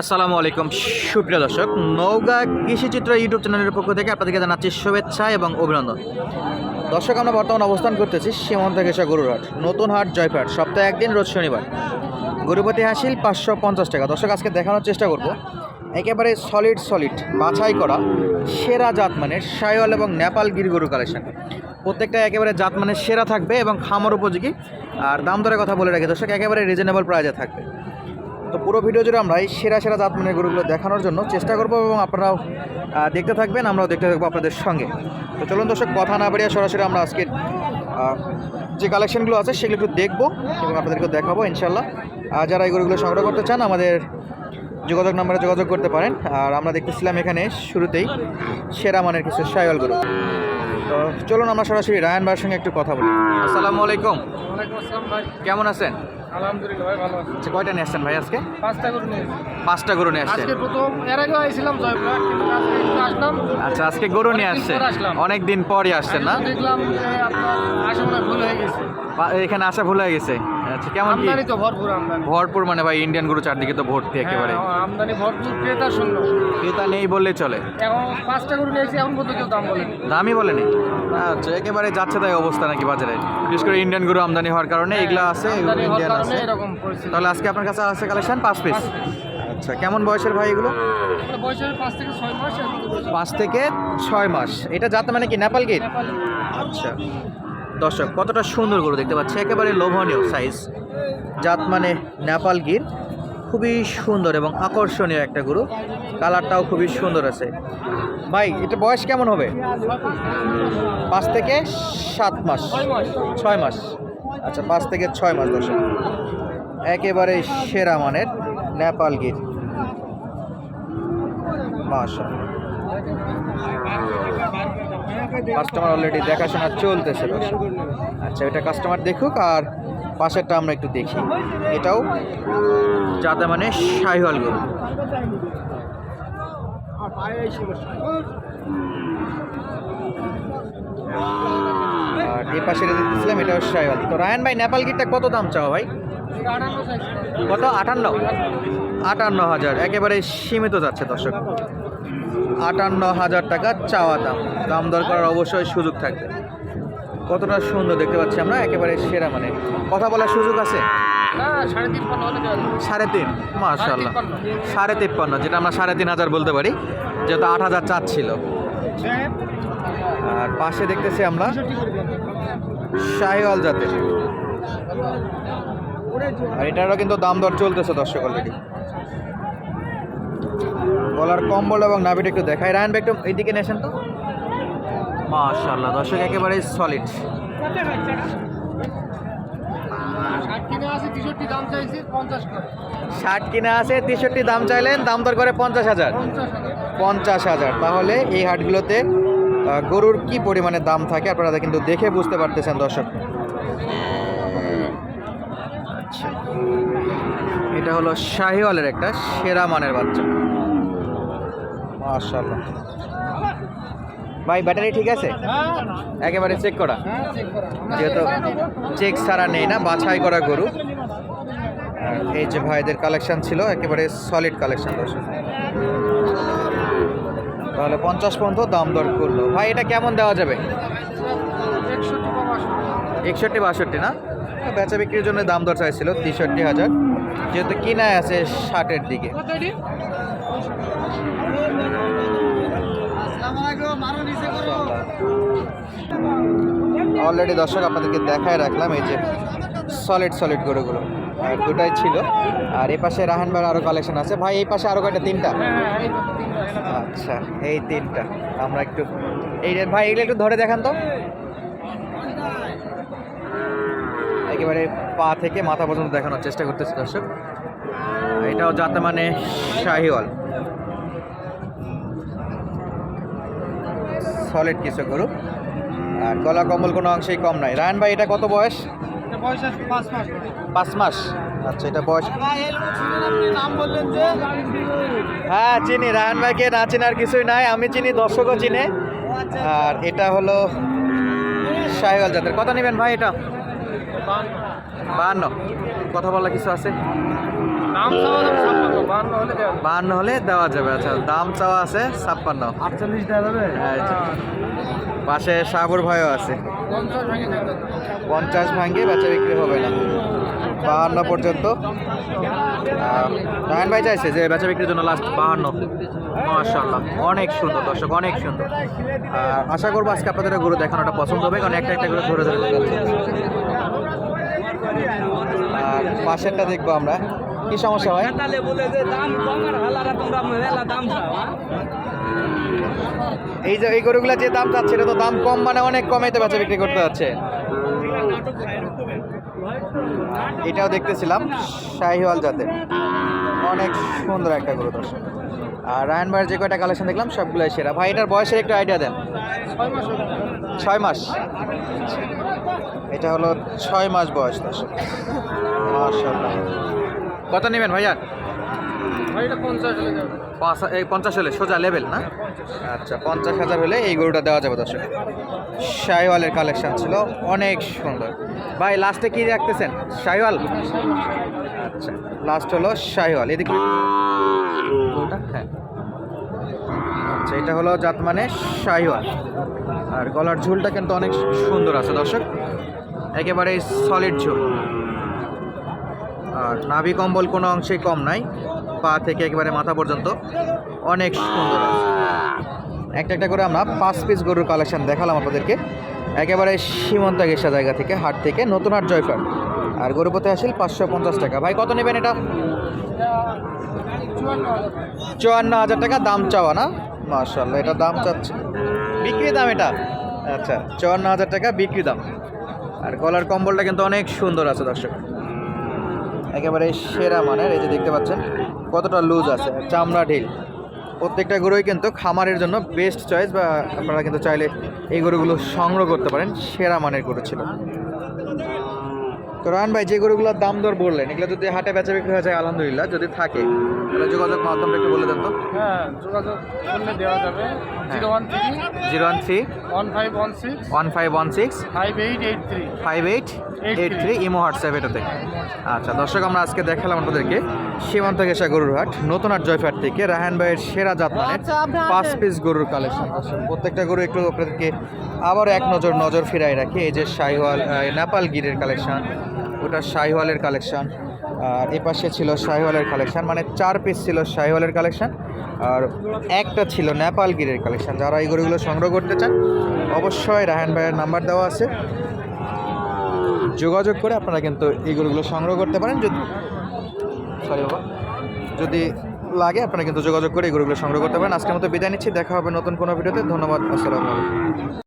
আসসালামু আলাইকুম, সুপ্রিয় দর্শক। নৌগা কৃষিচিত্র ইউটিউব চ্যানেলের পক্ষ থেকে আপনাদেরকে জানাচ্ছি শুভেচ্ছা এবং অভিনন্দন। দর্শক, আমরা বর্তমান অবস্থান করতেছি সীমন্ত ঘেষা গরুরহাট। নতুন হাট জয়পাট সপ্তাহে একদিন রোজ শনিবার। গরুপতি হাসিল পাঁচশো পঞ্চাশ টাকা। দর্শক, আজকে দেখানোর চেষ্টা করব। একেবারে সলিড সলিড বাছাই করা সেরা জাত মানের সায়ল এবং নেপাল গির গরু কালেকশন প্রত্যেকটা একেবারে জাত মানের সেরা থাকবে এবং খামার উপযোগী। আর দাম দরের কথা বলে রাখি, দর্শক, একেবারে রিজনেবল প্রাইজে থাকবে। তো পুরো ভিডিও জুড়ে আমরা এই সেরা সেরা জাত মানের গরুগুলো দেখানোর জন্য চেষ্টা করব এবং আপনারাও দেখতে থাকবেন আমরাও দেখতে থাকব আপনাদের সঙ্গে। তো চলুন দর্শক কথা না বাড়িয়ে সরাসরি আমরা আজকে যে কালেকশনগুলো আছে সেগুলো একটু দেখব এবং আপনাদেরকে দেখাবো ইনশাল্লাহ আর যারা এই গরুগুলো সংগ্রহ করতে চান আমাদের যোগাযোগ নাম্বারে যোগাযোগ করতে পারেন। আর আমরা দেখতেছিলাম এখানে শুরুতেই সেরা মানের কিছু সাইওয়াল গরু। তো চলুন আমরা সরাসরি রায়ন ভাইয়ের সঙ্গে একটু কথা বলি। আসসালামু আলাইকুম। ওয়ালাইকুম আসসালাম কেমন আছেন? আলহামদুলিল্লাহ ভাই ভালো আছি। আচ্ছা কয়টা নিয়ে আসছেন ভাই আজকে? পাঁচটা গরু নিয়ে পাঁচটা গরু নিয়ে আসছেন। আজকে প্রথম এর আগেও আইছিলাম জয়পুরহাট কিন্তু আজকে একটু আসলাম। আচ্ছা আজকে গরু নিয়ে অনেকদিন আসছেন। আসলাম। অনেক দিন পরই আসছেন না? দেখলাম যে আপনার আসা ভুল হয়ে গেছে। এখানে আসা ভুল হয়ে গেছে। আচ্ছা কেমন আমদানি তো ভরপুর আমদানি। ভরপুর মানে ভাই ইন্ডিয়ান গরু চারদিকে তো ভর্তি একেবারে। হ্যাঁ, আমদানি ভরপুর ক্রেতা শূন্য। ক্রেতা নেই বললেই চলে। এখন পাঁচটা করে নিয়েছি এখন পর্যন্ত কেউ দাম বলেনি। দামই বলেনি? আচ্ছা একেবারে যাচ্ছে তাই অবস্থা নাকি বাজারে? বিশেষ করে ইন্ডিয়ান গরু আমদানি হওয়ার কারণে এগুলো আছে এগুলো ইন্ডিয়ান আছে। তাহলে আজকে আপনার কাছে আছে কালেকশন পাঁচ পিস আচ্ছা কেমন বয়সের ভাই এগুলো? বয়সের পাঁচ থেকে ছয় মাস এর মধ্যে বয়স। পাঁচ থেকে ছয় মাস। এটা যাতে মানে কি? নেপাল গেট আচ্ছা। দর্শক, কতটা সুন্দর গরু দেখতে পাচ্ছি। একেবারে লোভনীয় সাইজ জাত মানে নেপাল গির। খুবই সুন্দর এবং আকর্ষণীয় একটা গরু। কালারটাও খুবই সুন্দর আছে। ভাই, এটা বয়স কেমন হবে? পাঁচ থেকে সাত মাস। ছয় মাস। আচ্ছা পাঁচ থেকে ছয় মাস দর্শক। একেবারে সেরা মানের নেপাল গির। মাশা কাস্টমার অলরেডি দেখাশোনা চলতেছে আচ্ছা এটা কাস্টমার দেখুক আর পাশেরটা আমরা একটু দেখি। এটাও যাতে মানে শাহিওয়াল গরু। আর এই পাশে দেখতেছিলাম এটাও শাহিওয়াল তো রায়ন ভাই, নেপাল গিরটা কত দাম চাও ভাই? কত? আটান্ন। আটান্ন হাজার। একেবারে সীমিত যাচ্ছে, দর্শক। আটান্ন হাজার টাকা চাওয়া দাম। দাম দর করার অবশ্যই সুযোগ থাকবে। কতটা সুন্দর দেখতে পাচ্ছি আমরা, একেবারে সেরা মানে। কথা বলার সুযোগ আছে? সাড়ে তিন যাবে। সাড়ে তিপ্পান্ন। যেটা আমরা সাড়ে তিন হাজার বলতে পারি যেহেতু আট হাজার চাচ্ছিল। আর পাশে দেখতেছি আমরা শাহিওয়াল জাতের। আর এটারও কিন্তু দাম দর চলতেছে দর্শক অলরেডি গলার কম্বল এবং নাভিটা একটু দেখাই। রায়ন ভাই, একটু এইদিকে নেছেন তো। মাশাল্লাহ দর্শক একেবারে সলিড ষাট কিনে আছে, তেষট্টি দাম চাইলেন, দাম দর করে পঞ্চাশ হাজার। পঞ্চাশ হাজার। তাহলে এই হাটগুলোতে গরুর কি পরিমাণে দাম থাকে আপনারা কিন্তু দেখে বুঝতে পারতেছেন, দর্শক। আচ্ছা। এটা হলো শাহিওয়ালের একটা সেরা মানের বাচ্চা। মাশাল্লাহ ভাই, ব্যাটারি ঠিক আছে? একেবারে চেক করা। যেহেতু চেক ছাড়া নেই না, বাছাই করা গরু। এই যে ভাইদের কালেকশন ছিল, একেবারে সলিড কালেকশন দর্শক। তাহলে পঞ্চাশ পর্যন্ত দাম দর করল। ভাই, এটা কেমন দেওয়া যাবে? একষট্টি বাষট্টি। না? বেচা বিক্রির জন্য দাম দর চাইছিল তেষট্টি হাজার। যেহেতু কিনায় আছে ষাটের দিকে। অলরেডি দর্শক আপনাদেরকে দেখায় রাখলাম, এই যে সলিড সলিড গরুগুলো। আর দুটাই ছিল। আর এই পাশে রাহান ভাইয়ের আরও কালেকশন আছে। ভাই এই পাশে আরও কয়টা? তিনটা? হ্যাঁ, আছে। আচ্ছা এই তিনটা। আমরা একটু এই ভাই এগুলো একটু ধরে দেখান তো। একেবারে পা থেকে মাথা পর্যন্ত দেখানোর চেষ্টা করতেছি দর্শক। এটাও যাতে মানে শাহিওয়াল। সলিড কিছু গরু। আর গলা কম্বল কোনো অংশেই কম নাই। রায়ন ভাই এটা কত বয়স? পাঁচ মাস। পাঁচ মাস। আচ্ছা এটা বয়স হ্যাঁ চিনি রায়ন ভাইকে না চেনার কিছুই নাই আমি চিনি দর্শকও চিনে। আর এটা হলো শাহিওয়াল জাতের। কত নেবেন ভাই এটা? বাহান্ন। কথা বলা কিছু আছে? বাহান্ন হলে দেওয়া যাবে। আচ্ছা দাম চাওয়া আছে ছাপ্পান্ন। আটচল্লিশ দেওয়া যাবে? আচ্ছা। পাশে সাবর ভয়ও আছে। পঞ্চাশ ভাঙ্গে বেচা বিক্রি হবে না। বাহান্ন পর্যন্ত। রায়ন ভাই চাইছে যে বেচা বিক্রির জন্য লাস্ট বাহান্ন। মাশাল্লাহ অনেক সুন্দর দর্শক, অনেক সুন্দর। আর আশা করব আজকে আপনাদের গরু দেখানোটা পছন্দ হবে, কারণ একটা একটা করে ধরে ধরে আর পাশেরটা দেখব আমরা। কি সমস্যা হ্যাঁ? এই যে এই গরুগুলা যে দাম চাচ্ছে, এটা তো দাম কম মানে অনেক কমেতে বেচা বিক্রি করতে যাচ্ছে। এটাও দেখতেছিলাম, শাহিওয়াল জাতের। অনেক সুন্দর একটা গরু দর্শক আর রায়ন ভাইয়ের যে কয়টা কালেকশন দেখলাম, সবগুলোই সেরা। ভাই, এটার বয়সের একটু আইডিয়া দেন। ছয় মাস। এটা হলো ছয় মাস বয়স, দর্শক। কত নেবেন ভাইয়া পঞ্চাশ হলে সোজা লেভেল না? আচ্ছা পঞ্চাশ হাজার হলে এই গরুটা দেওয়া যাবে, দর্শক। শাহিওয়ালের কালেকশন ছিল, অনেক সুন্দর। ভাই লাস্টে কি রাখতেছেন? শাহিওয়াল? আচ্ছা লাস্ট হলো শাহিওয়াল। এদিকে? হ্যাঁ। আচ্ছা এটা হলো জাত মানে শাহিওয়াল। আর গলার ঝুলটা কিন্তু অনেক সুন্দর আছে, দর্শক। একেবারে সলিড ঝুল। আর নাভি কম্বল কোনো অংশেই কম নাই। পা থেকে একেবারে মাথা পর্যন্ত। অনেক সুন্দর একটা একটা করে আমরা পাঁচ পিস গরুর কালেকশন দেখালাম আপনাদেরকে। একেবারে সীমন্ত গেসা জায়গা থেকে, হাট থেকে, নতুন হাট জয়পাট আর গরু পথে আসিল পাঁচশো পঞ্চাশ টাকা। ভাই, কত নেবেন এটা? চুয়ান্ন হাজার টাকা, দাম চাওয়া না? মার্শাল্লাহ এটা দাম চাচ্ছে। বিক্রি দাম এটা? আচ্ছা চুয়ান্ন হাজার টাকা বিক্রি দাম। আর গলার কম্বলটা কিন্তু অনেক সুন্দর আছে, দর্শক। একেবারে সেরা মানের, এই যে দেখতে পাচ্ছেন। কতটা লুজ আছে? চামড়া ঢিল। প্রত্যেকটা গরুই কিন্তু খামারের জন্য বেস্ট চয়েস বা আপনারা কিন্তু চাইলে এই গরুগুলো সংগ্রহ করতে পারেন সেরা মানের গরু ছিল। তো রান ভাই যে গরুগুলোর দাম দর বললেন এগুলো যদি হাটে বেচা বিক্রি হয়ে যায় আলহামদুলিল্লাহ যদি থাকে তাহলে যোগাযোগ মাধ্যমটা একটু বলে দেন তো। হ্যাঁ যোগাযোগ করলে দেওয়া যাবে। Zero one three zero one three one five one six one five one six five eight eight three. Five eight eight three imo WhatsApp এটাতে। আচ্ছা দর্শক আমরা আজকে দেখালাম আপনাদেরকে সীমান্ত গেসা গরুর হাট নতুন হাট জয়ফাট থেকে রাহান ভাইয়ের সেরা জাত মানের পাঁচ পিস গরুর কালেকশন প্রত্যেকটা গরু একটু আপনাদেরকে আবার এক নজর নজর ফিরাই রাখি। এই যে শাহিওয়াল নেপাল গিরের কালেকশন ওটা শাহিওয়ালের কালেকশন আর এ পাশে ছিল শাহিওয়ালের কালেকশন মানে চার পিস ছিল শাহিওয়ালের কালেকশন আর একটা ছিল নেপাল গিরের কালেকশন যারা এই গরুগুলো সংগ্রহ করতে চান অবশ্যই রাহান ভাইয়ের নাম্বার দেওয়া আছে। যোগাযোগ করে আপনারা কিন্তু এই গরুগুলো সংগ্রহ করতে পারেন। যদি সরি বাবা। যদি লাগে, আপনারা কিন্তু যোগাযোগ করে এই গরুগুলো সংগ্রহ করতে পারেন। আজকের মতো বিদায় নিচ্ছি। দেখা হবে নতুন কোনো ভিডিওতে। ধন্যবাদ। আসসালামু আলাইকুম।